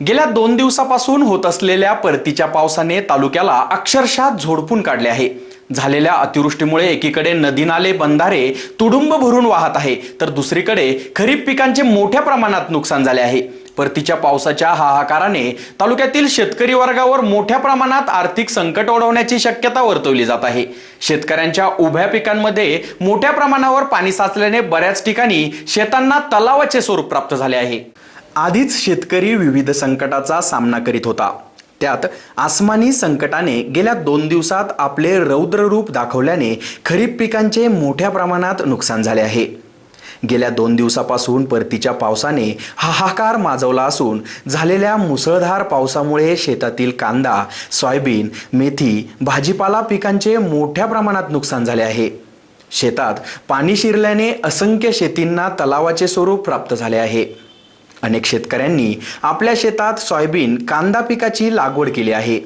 गेल्या दोन दिवसापासून होत असलेल्या परतीच्या पावसाने तालुक्याला अक्षरशः झोडपून काढले आहे. झालेल्या अतिवृष्टीमुळे एकीकडे नदी नाले बंधारे तुडुंब भरून वाहत आहे. तर दुसरीकडे खरीप पिकांचे मोठ्या प्रमाणात नुकसान झाले आहे. परतीच्या पावसाच्या हाहाकाराने तालुक्यातील शेतकरी वर्गावर मोठ्या प्रमाणात आर्थिक संकट ओढवण्याची शक्यता वर्तवली जात आहे. शेतकऱ्यांच्या उभ्या पिकांमध्ये मोठ्या प्रमाणावर पाणी साचल्याने बऱ्याच ठिकाणी शेतांना तलावाचे स्वरूप प्राप्त झाले आहे. आधीच शेतकरी विविध संकटाचा सामना करीत होता. त्यात आसमानी संकटाने गेल्या दोन दिवसात आपले रौद्र रूप दाखवल्याने खरीप पिकांचे मोठ्या प्रमाणात नुकसान झाले आहे. गेल्या दोन दिवसापासून परतीच्या पावसाने हाहाकार माजवला असून झालेल्या मुसळधार पावसामुळे शेतातील कांदा सोयाबीन मेथी भाजीपाला पिकांचे मोठ्या प्रमाणात नुकसान झाले आहे. शेतात पाणी शिरल्याने असंख्य शेतींना तलावाचे स्वरूप प्राप्त झाले आहे. अनेक शेतकऱ्यांनी आपल्या शेतात सोयाबीन कांदा पिकाची लागवड केली आहे.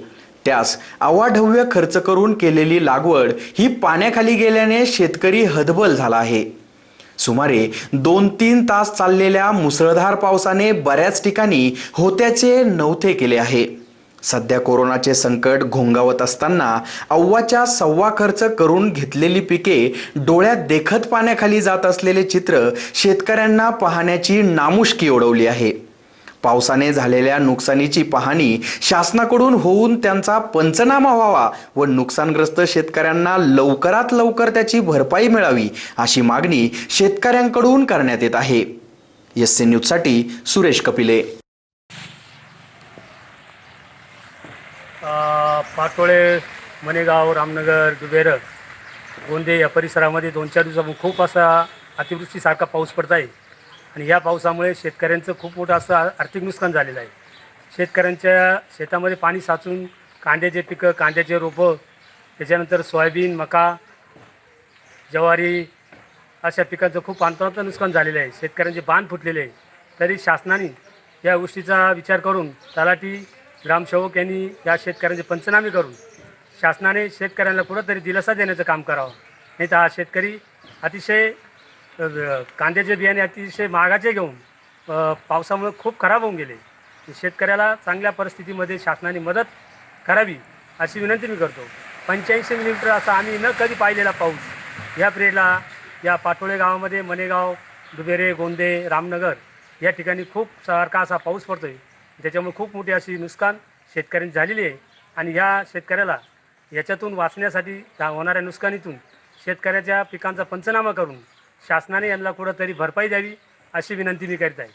त्यास अवाढव्य खर्च करून केलेली लागवड ही पाण्याखाली गेल्याने शेतकरी हतबल झाला आहे. सुमारे दोन तीन तास चाललेल्या मुसळधार पावसाने बऱ्याच ठिकाणी होत्याचे नवते केले आहे. सध्या कोरोनाचे संकट घोंगावत असताना अव्वाच्या सव्वा खर्च करून घेतलेली पिके डोळ्यात देखत पाण्याखाली जात असलेले चित्र शेतकऱ्यांना पाहण्याची नामुष्की ओढवली आहे. पावसाने झालेल्या नुकसानीची पाहणी शासनाकडून होऊन त्यांचा पंचनामा व्हावा व नुकसानग्रस्त शेतकऱ्यांना लवकरात लवकर त्याची भरपाई मिळावी अशी मागणी शेतकऱ्यांकडून करण्यात येत आहे. एस सी न्यूजसाठी सुरेश कपिले. पाटोळे मनेगाव रामनगर दुबेर गोंदे या परिसरामध्ये दोन चार दिवसापासून खूप असा अतिवृष्टीसारखा पाऊस पडत आहे. आणि या पावसामुळे शेतकऱ्यांचं खूप मोठं असं आर्थिक नुकसान झालेलं आहे. शेतकऱ्यांच्या शेतामध्ये पाणी साचून कांद्याचे पिकं कांद्याचे रोपं त्याच्यानंतर सोयाबीन मका ज्वारी अशा पिकांचं खूप अंतरांत नुकसान झालेलं आहे. शेतकऱ्यांचे बांध फुटलेले आहे. तरी शासनाने या गोष्टीचा विचार करून तलाठी ग्रामसेवक यांनी या शेतकऱ्यांचे पंचनामे करून शासनाने शेतकऱ्यांना कुठंतरी दिलासा देण्याचं काम करावं. नाही तर हा शेतकरी अतिशय कांद्याचे बियाणे अतिशय महागाचे घेऊन पावसामुळे खूप खराब होऊन गेले. शेतकऱ्याला चांगल्या परिस्थितीमध्ये शासनाने मदत करावी अशी विनंती मी करतो. पंच्याऐंशी मिलीमीटर असा आम्ही न कधी पाहिलेला पाऊस या पिरियडला या पाटोळे गावामध्ये मनेगाव दुबेरे गोंदे रामनगर या ठिकाणी खूप सारखा असा पाऊस पडतो आहे त्याच्यामुळे खूप मोठी अशी नुकसान शेतकऱ्यांनी झालेली आहे. आणि ह्या शेतकऱ्याला याच्यातून वाचण्यासाठी होणाऱ्या नुकसानीतून शेतकऱ्याच्या पिकांचा पंचनामा करून शासनाने यांना कुठंतरी भरपाई द्यावी अशी विनंती मी करीत आहे.